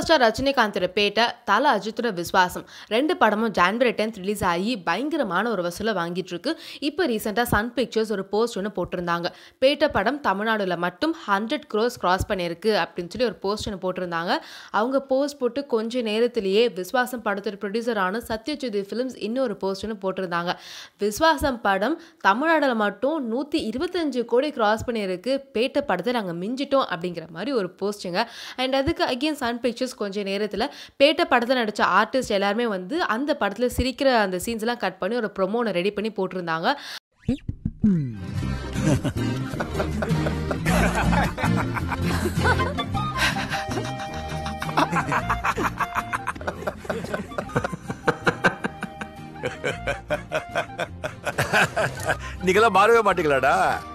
Super star ரஜினிகாந்தோட பேட்டை தல அஜித்தோட விஸ்வாசம் ரெண்டு படமும் ஜான்வரி டென்த் ரிலீஸ் ஆகி பயங்கரமான ஒரு வசூலை வாங்கிட்டு இருக்கு. இப்போ ரீசெண்டாக சன் பிக்சர்ஸ் ஒரு போஸ்ட் ஒன்று போட்டிருந்தாங்க. பேட்டை படம் தமிழ்நாடுல மட்டும் ஹண்ட்ரட் க்ரோஸ் கிராஸ் பண்ணியிருக்கு அப்படின்னு சொல்லி ஒரு போஸ்ட் ஒன்று போட்டிருந்தாங்க. அவங்க போஸ்ட் போட்டு கொஞ்ச நேரத்திலேயே விஸ்வாசம் படத்தோட ப்ரொடியூசரான சத்யஜோதி ஃபிலிம்ஸ் இன்னொரு போஸ்ட் ஒன்று போட்டிருந்தாங்க. விஸ்வாசம் படம் தமிழ்நாடுல மட்டும் நூற்றி இருபத்தஞ்சு கோடி கிராஸ் பண்ணியிருக்கு. பேட்டை படத்தை நாங்கள் மிஞ்சிட்டோம் அப்படிங்கிற மாதிரி ஒரு போஸ்ட்டுங்க அண்ட் அதுக்கு அகெயின் சன் பிக்சர்ஸ் கொஞ்ச நேரத்தில் பேட்டை படத்தில் நடித்த ஆர்டிஸ்ட் எல்லாருமே வந்து அந்த படத்தில் சிரிக்கிற அந்த சீன்ஸ்லாம் கட் பண்ணி ஒரு ப்ரொமோனை ரெடி பண்ணி போட்டிருந்தாங்க. நீங்களாம் மாறவே மாட்டீங்களாடா?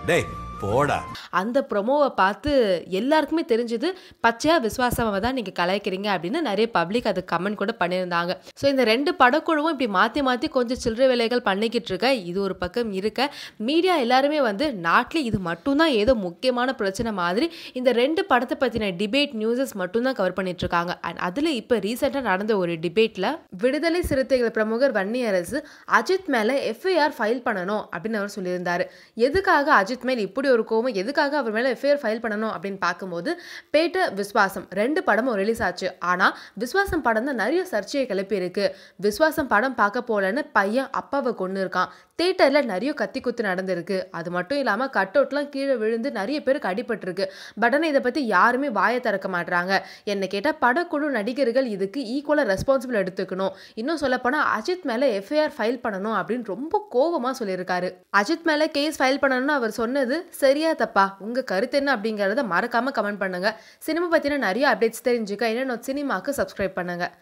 டேய் போடா. அந்த ப்ரொமோவை பார்த்து எல்லாருக்குமே தெரிஞ்சது பச்சையாக விசுவாசமாக தான் நீங்கள் கலாய்க்கிறீங்க அப்படின்னு நிறைய பப்ளிக் அது கமெண்ட் கூட பண்ணியிருந்தாங்க. ஸோ இந்த ரெண்டு படக்குழுவும் இப்படி மாற்றி மாற்றி கொஞ்சம் சில்லறை வேலைகள் பண்ணிக்கிட்டு இருக்க இது ஒரு பக்கம் இருக்க. மீடியா எல்லாருமே வந்து நாட்டில் இது மட்டும்தான் ஏதோ முக்கியமான பிரச்சனை மாதிரி இந்த ரெண்டு படத்தை பற்றின டிபேட் நியூஸஸ் மட்டும்தான் கவர் பண்ணிட்டு இருக்காங்க. அண்ட் அதில் இப்போ ரீசெண்டாக நடந்த ஒரு டிபேட்டில் விடுதலை சிறுத்தைகள் பிரமுகர் வன்னியரசு அஜித் மேலே எஃப்ஐஆர் ஃபைல் பண்ணணும் அப்படின்னு அவர் சொல்லியிருந்தார். எதுக்காக அஜித் மேல் இப்படி ஒரு கோவம் எதுக்காக அவர் மேலே எஃப்ஐஆர் ஃபைல் பண்ணணும் அப்படின்னு பார்க்கும்போது பேட்ட விஸ்வாசம் ரெண்டு படமும் ரிலீஸ் ஆச்சு. ஆனால் விஸ்வாசம் படம் தான் நிறைய சர்ச்சையை கிளப்பியிருக்கு விஸ்வாசம் படம் பார்க்க போலன்னு பையன் அப்பாவை கொண்டு இருக்கான். தேட்டரில் நிறைய கத்தி குத்து நடந்திருக்கு. அது மட்டும் இல்லாமல் கட் அவுட்லாம் கீழே விழுந்து நிறைய பேருக்கு அடிபட்டிருக்கு. பட் ஆனால் இதை பற்றி யாருமே வாயை திறக்க மாட்றாங்க. என்னை கேட்டால் படக்குழு நடிகர்கள் இதுக்கு ஈக்குவலாக ரெஸ்பான்சிபிள் எடுத்துக்கணும். இன்னும் சொல்லப்போனால் அஜித் மேலே எஃப்ஐஆர் ஃபைல் பண்ணணும் அப்படின்னு ரொம்ப கோவமாக சொல்லியிருக்காரு. அஜித் மேலே கேஸ் ஃபைல் பண்ணணும்னு அவர் சொன்னது சரியா தப்பா? உங்கள் கருத்து என்ன அப்படிங்கிறத மறக்காமல் கமெண்ட் பண்ணுங்கள் சினிமா பற்றின நிறைய அப்டேட்ஸ் தெரிஞ்சுக்க என்ன சினிமாவுக்கு சப்ஸ்கிரைப் பண்ணுங்கள்